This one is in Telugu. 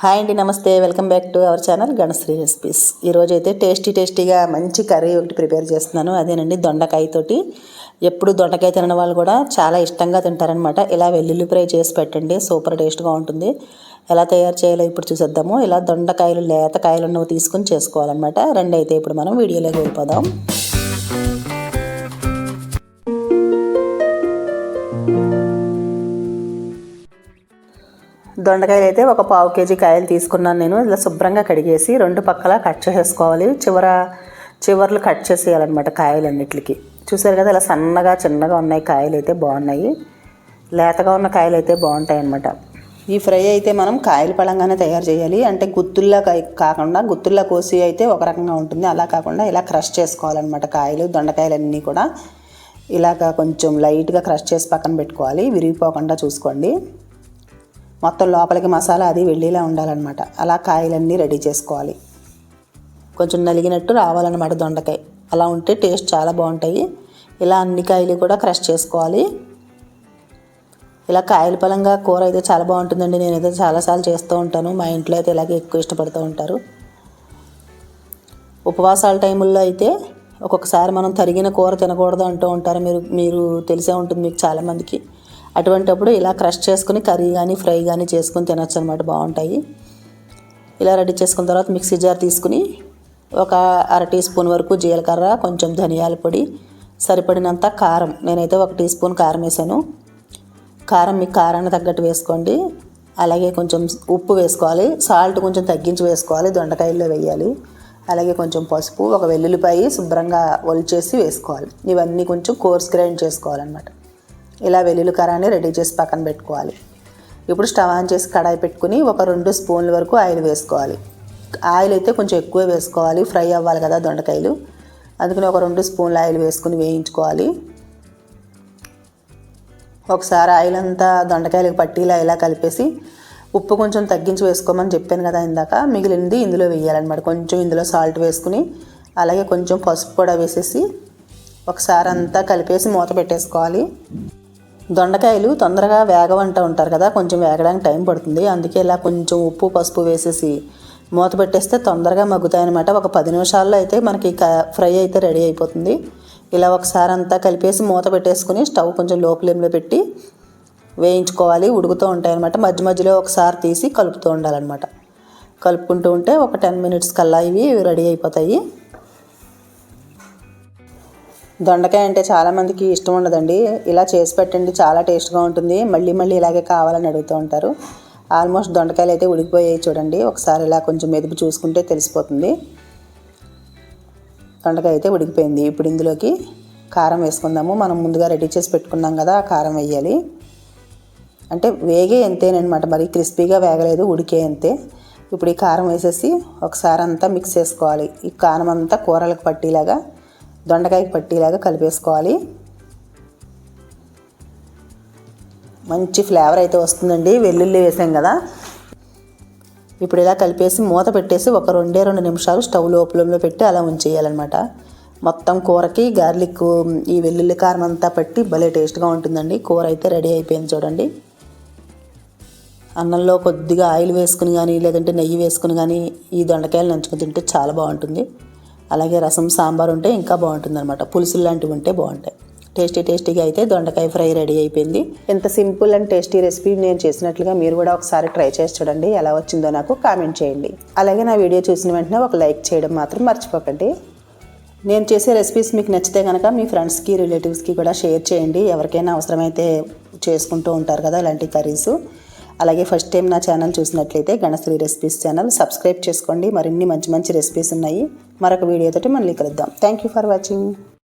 హాయ్ అండి namaste. Welcome back to our channel Ganasri recipes. ఈరోజు అయితే టేస్టీ టేస్టీగా మంచి కర్రీ ఒకటి ప్రిపేర్ చేస్తున్నాను. అదేనండి దొండకాయతోటి ఎప్పుడు దొండకాయ తినని వాళ్ళు కూడా చాలా ఇష్టంగా తింటారనమాట ఇలా వెల్లుల్లి ఫ్రై చేసి పెట్టండి సూపర్ టేస్ట్గా ఉంటుంది. ఎలా తయారు చేయాలో ఇప్పుడు చూసేద్దాము. ఇలా దొండకాయలు లేత కాయలు ఉన్నవి తీసుకొని చేసుకోవాలన్నమాట. రెండు అయితే ఇప్పుడు మనం వీడియోలోకి వెళ్ళిపోదాం. దొండకాయలు అయితే ఒక పావు కేజీ కాయలు తీసుకున్నాను నేను. ఇలా శుభ్రంగా కడిగేసి రెండు పక్కల కట్ చేసేసుకోవాలి. చివర చివర్లు కట్ చేసేయాలన్నమాట కాయలన్నిటికి. చూసారు కదా ఇలా సన్నగా చిన్నగా ఉన్నాయి కాయలు అయితే బాగున్నాయి. లేతగా ఉన్న కాయలు అయితే బాగుంటాయి అన్నమాట ఈ ఫ్రై అయితే మనం కాయల పడంగానే తయారు చేయాలి. అంటే గుత్తుల్లా కాకుండా గుత్తుల్లా కోసి అయితే ఒక రకంగా ఉంటుంది. అలా కాకుండా ఇలా క్రష్ చేసుకోవాలన్నమాట కాయలు దొండకాయలన్నీ కూడా. ఇలాగ కొంచెం లైట్గా క్రష్ చేసి పక్కన పెట్టుకోవాలి. విరిగిపోకుండా చూసుకోండి. మొత్తం లోపలికి మసాలా అది వెళ్ళేలా ఉండాలన్నమాట. అలా కాయలన్నీ రెడీ చేసుకోవాలి. కొంచెం నలిగినట్టు రావాలన్నమాట దొండకాయ. అలా ఉంటే టేస్ట్ చాలా బాగుంటాయి. ఇలా అన్ని కాయలు కూడా క్రష్ చేసుకోవాలి. ఇలా కాయల పలంగా కూర అయితే చాలా బాగుంటుందండి. నేనైతే చాలాసార్లు చేస్తూ ఉంటాను. మా ఇంట్లో అయితే ఇలాగే ఎక్కువ ఇష్టపడుతూ ఉంటారు. ఉపవాసాల టైముల్లో అయితే ఒక్కొక్కసారి మనం తరిగిన కూర తినకూడదు అంటూ ఉంటారు. మీరు మీరు తెలిసే ఉంటుంది మీకు చాలామందికి అటువంటిప్పుడు ఇలా క్రష్ చేసుకుని కర్రీ కానీ ఫ్రై కానీ చేసుకుని తినచ్చు అనమాట బాగుంటాయి. ఇలా రెడీ చేసుకున్న తర్వాత మిక్సీ జార్ తీసుకుని ఒక అర టీ స్పూన్ వరకు జీలకర్ర కొంచెం ధనియాల పొడి సరిపడినంత కారం. నేనైతే ఒక టీ స్పూన్ కారం వేసాను. కారం మీకు కారాన్ని తగ్గట్టు వేసుకోండి. అలాగే కొంచెం ఉప్పు వేసుకోవాలి. సాల్ట్ కొంచెం తగ్గించి వేసుకోవాలి. దొండకాయల్లో వేయాలి. అలాగే కొంచెం పసుపు ఒక వెల్లుల్లిపాయి శుభ్రంగా ఒలిచేసి వేసుకోవాలి. ఇవన్నీ కొంచెం కోర్స్ గ్రైండ్ చేసుకోవాలన్నమాట. ఇలా వెల్లుల్లి కారాన్ని రెడీ చేసి పక్కన పెట్టుకోవాలి. ఇప్పుడు స్టవ్ ఆన్ చేసి కడాయి పెట్టుకుని ఒక రెండు స్పూన్ల వరకు ఆయిల్ వేసుకోవాలి. ఆయిల్ అయితే కొంచెం ఎక్కువ వేసుకోవాలి. ఫ్రై అవ్వాలి కదా దొండకాయలు. అందుకని ఒక రెండు స్పూన్ల ఆయిల్ వేసుకుని వేయించుకోవాలి. ఒకసారి ఆయిల్ అంతా దొండకాయలకు పట్టిలా ఇలా కలిపేసి ఉప్పు కొంచెం తగ్గించి వేసుకోమని చెప్పాను కదా ఇందాక. మిగిలింది ఇందులో వేయాలన్నమాట. కొంచెం ఇందులో సాల్ట్ వేసుకుని అలాగే కొంచెం పసుపు కూడా వేసేసి ఒకసారి అంతా కలిపేసి మూత పెట్టేసుకోవాలి. దొండకాయలు తొందరగా వేగవంట ఉంటారు కదా కొంచెం వేగడానికి టైం పడుతుంది. అందుకే ఇలా కొంచెం ఉప్పు పసుపు వేసేసి మూత పెట్టేస్తే తొందరగా మగ్గుతాయనమాట ఒక పది నిమిషాల్లో అయితే మనకి ఫ్రై అయితే రెడీ అయిపోతుంది. ఇలా ఒకసారి అంతా కలిపేసి మూత పెట్టేసుకుని స్టవ్ కొంచెం లో ఫ్లేమ్లో పెట్టి వేయించుకోవాలి. ఉడుకుతూ ఉంటాయి అనమాట మధ్య మధ్యలో ఒకసారి తీసి కలుపుతూ ఉండాలన్నమాట. కలుపుకుంటూ ఉంటే ఒక టెన్ మినిట్స్ కల్లా ఇవి రెడీ అయిపోతాయి. దొండకాయ అంటే చాలామందికి ఇష్టం ఉండదండి. ఇలా చేసి పెట్టండి చాలా టేస్ట్గా ఉంటుంది. మళ్ళీ మళ్ళీ ఇలాగే కావాలని అడుగుతూ ఉంటారు. ఆల్మోస్ట్ దొండకాయలు అయితే ఉడికిపోయాయి చూడండి. ఒకసారి ఇలా కొంచెం మెదుపు చూసుకుంటే తెలిసిపోతుంది. దొండకాయ అయితే ఉడికిపోయింది. ఇప్పుడు ఇందులోకి కారం వేసుకుందాము. మనం ముందుగా రెడీ చేసి పెట్టుకున్నాం కదా కారం వేయాలి. అంటే వేగే ఎంతేనమాట మరి క్రిస్పీగా వేగలేదు ఉడికే అంతే. ఇప్పుడు ఈ కారం వేసేసి ఒకసారి అంతా మిక్స్ చేసుకోవాలి. ఈ కారం అంతా కూరలకు పట్టేలాగా దొండకాయకి పట్టేలాగా కలిపేసుకోవాలి. మంచి ఫ్లేవర్ అయితే వస్తుందండి. వెల్లుల్లి వేసాం కదా. ఇప్పుడు ఇలా కలిపేసి మూత పెట్టేసి ఒక రెండే రెండు నిమిషాలు స్టవ్ లోపలంలో పెట్టి అలా ఉంచేయాలన్నమాట. మొత్తం కూరకి గార్లిక్ ఈ వెల్లుల్లి కారం అంతా పట్టి భలే టేస్ట్గా ఉంటుందండి. కూర అయితే రెడీ అయిపోయింది చూడండి. అన్నంలో కొద్దిగా ఆయిల్ వేసుకుని కానీ లేదంటే నెయ్యి వేసుకుని కానీ ఈ దొండకాయలు నంచుకుని తింటే చాలా బాగుంటుంది. అలాగే రసం సాంబార్ ఉంటే ఇంకా బాగుంటుంది అనమాట పులుసులు లాంటివి ఉంటే బాగుంటాయి. టేస్టీ టేస్టీగా అయితే దొండకాయ ఫ్రై రెడీ అయిపోయింది. ఎంత సింపుల్ అండ్ టేస్టీ రెసిపీ నేను చేసినట్లుగా మీరు కూడా ఒకసారి ట్రై చేసి చూడండి ఎలా వచ్చిందో నాకు కామెంట్ చేయండి. అలాగే నా వీడియో చూసిన వెంటనే ఒక లైక్ చేయడం మాత్రం మర్చిపోకండి. నేను చేసే రెసిపీస్ మీకు నచ్చితే కనుక మీ ఫ్రెండ్స్కి రిలేటివ్స్కి కూడా షేర్ చేయండి. ఎవరికైనా అవసరమైతే చేసుకుంటూ ఉంటారు కదా ఇలాంటి కర్రీస్ అలాగే ఫస్ట్ టైం నా ఛానల్ చూసినట్లయితే గణశ్రీ రెసిపీస్ ఛానల్ సబ్స్క్రైబ్ చేసుకోండి. మరిన్ని మంచి మంచి రెసిపీస్ ఉన్నాయి. మరొక వీడియోతో మళ్ళీ కలుద్దాం. Thank you for watching